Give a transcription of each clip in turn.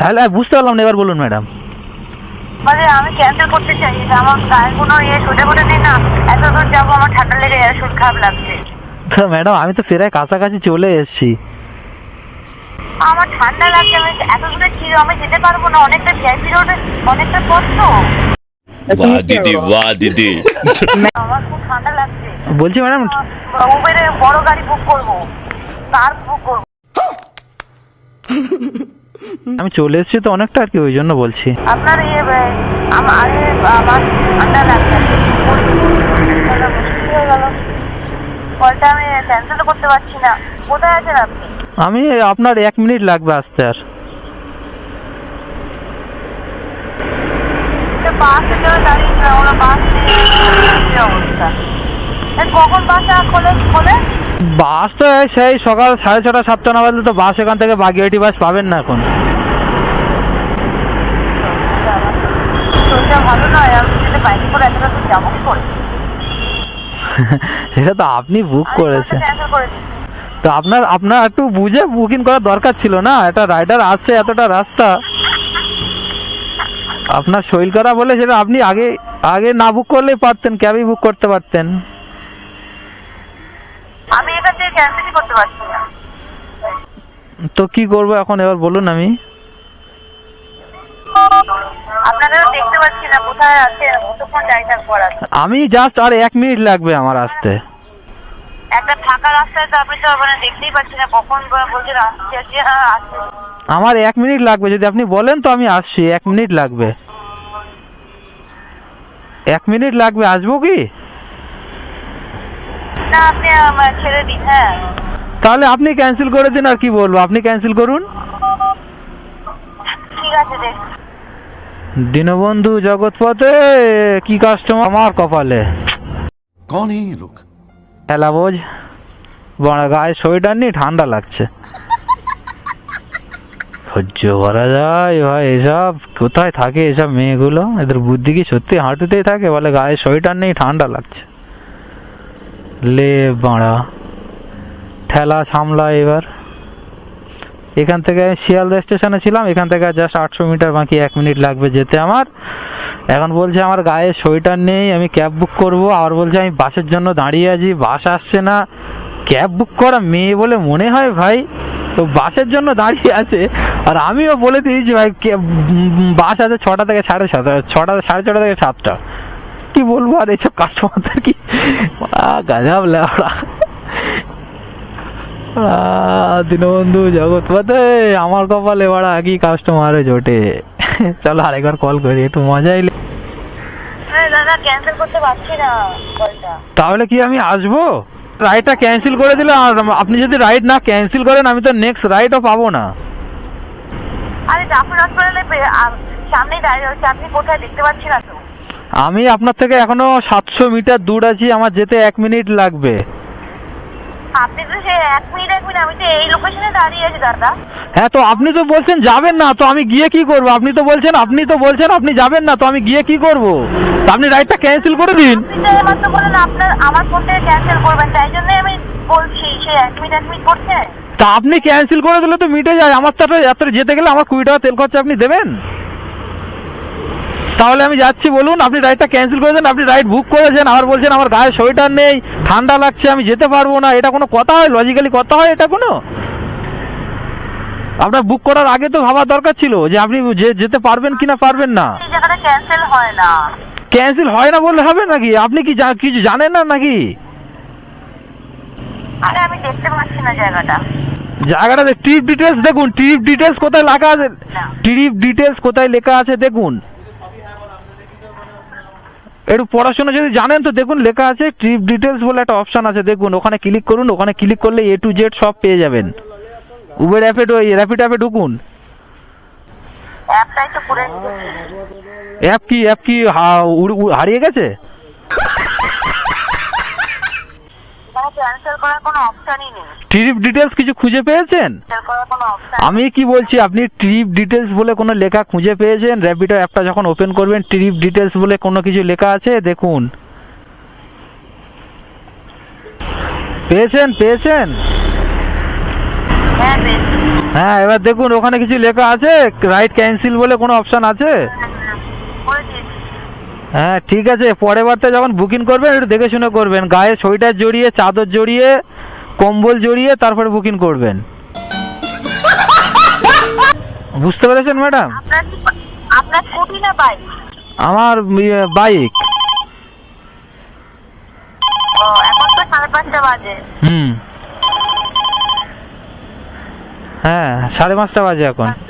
Hello বুঝতে পারলাম না এবার বলুন ম্যাডাম। মানে আমি ক্যান্সেল করতে চাই। আমার গায়ে কোনো ইয়ে সোজা করে দিই না। এত দূর যাব আমার ঠান্ডা লেগে যায় শরীর খারাপ লাগছে। তো ম্যাডাম আমি তো প্রায় কাছাকাছি চলে এসেছি। আমার ঠান্ডা লাগছে আমি এত দূরে ছিল আমি যেতে পারব না অনেকটা ভিআইপি রোডে অনেকটা পথ তো দিদি বাহ দিদি। আমার খুব ঠান্ডা লাগছে। বলছি ম্যাডাম উবেরে বড় গাড়ি বুক করব। কার বুক করব। আমি চলে এসেছি তো অনেকটা আর কি ওই জন্য বলছি। আপনার ইয়ে আমার আমার ঠান্ডা লাগছে। কলটা আমি ক্যান্সেল করতে পারছি না। কোথায় আছেন আপনি? আমি আপনার এক মিনিট লাগবে আসতে আর। বাসে দাঁড়িয়ে অবস্থা। কখন বাসটা খোলে খোলে? বাস তো সেই সকাল সাড়ে ছটা সাতটা না বাজলে তো বাস এখান থেকে বাগিয়াটি বাস পাবেন না এখন। ভালো নয় আমি বাইকে করে এতটা যাব কি করে? সেটা তো আপনি বুক করেছেন। করে তো আপনার আপনার একটু বুঝে বুকিং করার দরকার ছিল না একটা রাইডার আসছে এতটা রাস্তা। আপনার শৈল করা বলে সেটা আপনি আগে আগে না বুক করলেই পারতেন ক্যাবই বুক করতে পারতেন। আমি এখান থেকে ক্যান্সেলই করতে পারছি না। তো কি করব এখন? এবার বলুন আমি। আপনাদেরও দেখতে পাচ্ছি না কোথায় আছে কতক্ষণ আর আমি জাস্ট আর এক মিনিট লাগবে আমার আসতে। একটা ফাঁকা রাস্তায় তো আপনি তো মানে দেখতেই পাচ্ছি না কখন বলছেন আসছি আসছি হ্যাঁ আমার এক মিনিট লাগবে যদি আপনি বলেন তো আমি আসছি এক মিনিট লাগবে। এক মিনিট লাগবে আসব কি? তাহলে আপনি ক্যান্সেল করে দিন আর কি বলব? আপনি ক্যান্সেল করুন। দীনবন্ধু জগৎপথে কি কাস্টমার আমার কপালে। কন লোক বোঝ। বড় গায়ে সোয়েটার নেই ঠান্ডা লাগছে। সহ্য করা যায় ভাই এসব। কোথায় থাকে এসব মেয়েগুলো? এদের বুদ্ধি কি সত্যি হাঁটুতেই থাকে? বলে গায়ে সোয়েটার নেই ঠান্ডা লাগছে। লে বাড়া। ঠেলা সামলা এবার। এখান থেকে আমি শিয়ালদা স্টেশনে ছিলাম, এখান থেকে জাস্ট আটশো মিটার বাকি এক মিনিট লাগবে যেতে আমার। এখন বলছে আমার গায়ে সোয়েটার নেই, আমি ক্যাব বুক করব। আর বলছে আমি বাসের জন্য দাঁড়িয়ে আছি, বাস আসছে না। ক্যাব বুক করা মেয়ে বলে মনে হয় ভাই। তো বাসের জন্য দাঁড়িয়ে আছে। আর আমিও বলে দিয়েছি ভাই বাস আছে ছটা থেকে সাড়ে ছটা ছটা সাড়ে ছটা থেকে সাতটা। বলব আর এইসব কাস্টমারদের কি? গাজাব লেওড়া দীনবন্ধু জগৎপথে আমার কপালে বাড়া কি কাস্টমারে জোটে। চলো আরেকবার কল করি একটু মজা এলে। তাহলে কি আমি আসব? রাইডটা ক্যান্সেল করে দিলে আর আপনি যদি রাইড না ক্যান্সেল করেন আমি তো নেক্সট রাইডও পাবো না। আরে জাফর হসপিটালে সামনেই দাঁড়িয়ে রয়েছে আপনি কোথায় দেখতে পাচ্ছি না তো? আমি আপনার থেকে এখনও সাতশো মিটার দূর আছি আমার যেতে এক মিনিট লাগবে। আপনি তো সে এক মিনিট এক মিনিট আমি তো এই লোকেশনে দাঁড়িয়ে আছি দাদা। হ্যাঁ তো আপনি তো বলছেন যাবেন না তো আমি গিয়ে কি করব? আপনি তো বলছেন আপনি তো বলছেন আপনি যাবেন না তো আমি গিয়ে কি করব? আপনি রাইডটা ক্যান্সেল করে দিন। আপনি তো বলেন আপনার আমার ফোন থেকে ক্যান্সেল করবেন তাই জন্যই আমি বলছি সে এক মিনিট এক মিনিট করছে। তা আপনি ক্যান্সেল করে দিলে তো মিটে যায় আমার তো এত যেতে গেলে আমার কুড়ি টাকা তেল খরচা আপনি দেবেন? তাহলে আমি যাচ্ছি বলুন আপনি রাইডটা ক্যান্সেল করে দেন আপনি রাইড বুক করেছেন আবার বলছেন আমার গায়ে সোয়েটার নেই ঠান্ডা লাগছে আমি যেতে পারব না এটা কোনো কথা হয়? লজিক্যালি কথা হয় এটা কোনো? আপনার বুক করার আগে তো ভাবার দরকার ছিল যে আপনি যে যেতে পারবেন কিনা পারবেন না। এই জায়গাটা ক্যান্সেল হয় না। ক্যান্সেল হয় না বললে হবে নাকি? আপনি কি কিছু জানেন না নাকি? আরে আমি দেখতে পাচ্ছি না জায়গাটা। জায়গাটা ট্রিপ ডিটেলস দেখুন ট্রিপ ডিটেলস কোথায় লেখা আছে? ট্রিপ ডিটেলস কোথায় লেখা আছে দেখুন। একটু পড়াশোনা যদি জানেন তো দেখুন লেখা আছে ট্রিপ ডিটেলস বলে একটা অপশান আছে দেখুন ওখানে ক্লিক করুন ওখানে ক্লিক করলে এ টু জেড সব পেয়ে যাবেন। উবের অ্যাপে ওই র্যাপিড অ্যাপে ঢুকুন। অ্যাপ কি অ্যাপ কি হারিয়ে গেছে মানে ক্যান্সেল করার কোনো অপশনই নেই। ট্রিপ ডিটেলস কিছু খুঁজে পেয়েছেন? ক্যান্সেল করার কোনো অপশন আমি কি বলছি আপনি ট্রিপ ডিটেলস বলে কোনো লেখা খুঁজে পেয়েছেন? র্যাপিডো অ্যাপটা যখন ওপেন করবেন ট্রিপ ডিটেলস বলে কোনো কিছু লেখা আছে? দেখুন। পেয়েছেন? পেয়েছেন? হ্যাঁ হ্যাঁ এবার দেখুন ওখানে কিছু লেখা আছে? রাইট ক্যান্সেল বলে কোনো অপশন আছে? করে দিয়েছি হ্যাঁ ঠিক আছে পরের বারতে যখন বুকিং করবেন একটু দেখে শুনে করবেন। গায়ে সোয়েটার জড়িয়ে চাদর জড়িয়ে কম্বল জড়িয়ে তারপরে বুকিং করবেন। বুঝতে পেরেছেন ম্যাডাম? আপনার স্কুটি না বাইক আমার ইয়ে, বাইক ও এখন তো সাড়ে পাঁচটা বাজে। হুম। হ্যাঁ সাড়ে পাঁচটা বাজে এখন বাড়া,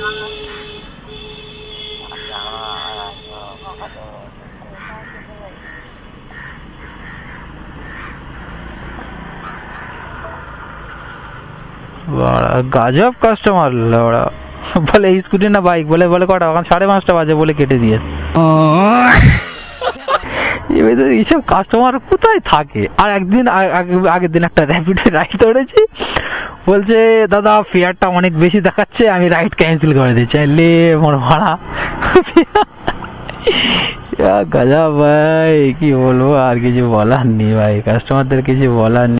গাজব কাস্টমার ওরা। বলে স্কুটি না বাইক বলে বলে কটা? এখন সাড়ে পাঁচটা বাজে বলে কেটে দিয়ে। এবার এইসব কাস্টমার কোথায় থাকে? আর একদিন আগের দিন একটা র্যাপিডে রাইড ধরেছি। বলছে দাদা ফেয়ারটা অনেক বেশি দেখাচ্ছে আমি রাইড ক্যান্সেল করে দিচ্ছি লে মোর ভাড়া। গাজা ভাই কি বলব? আর কিছু বলার নেই ভাই কাস্টমারদের কিছু বলার নেই।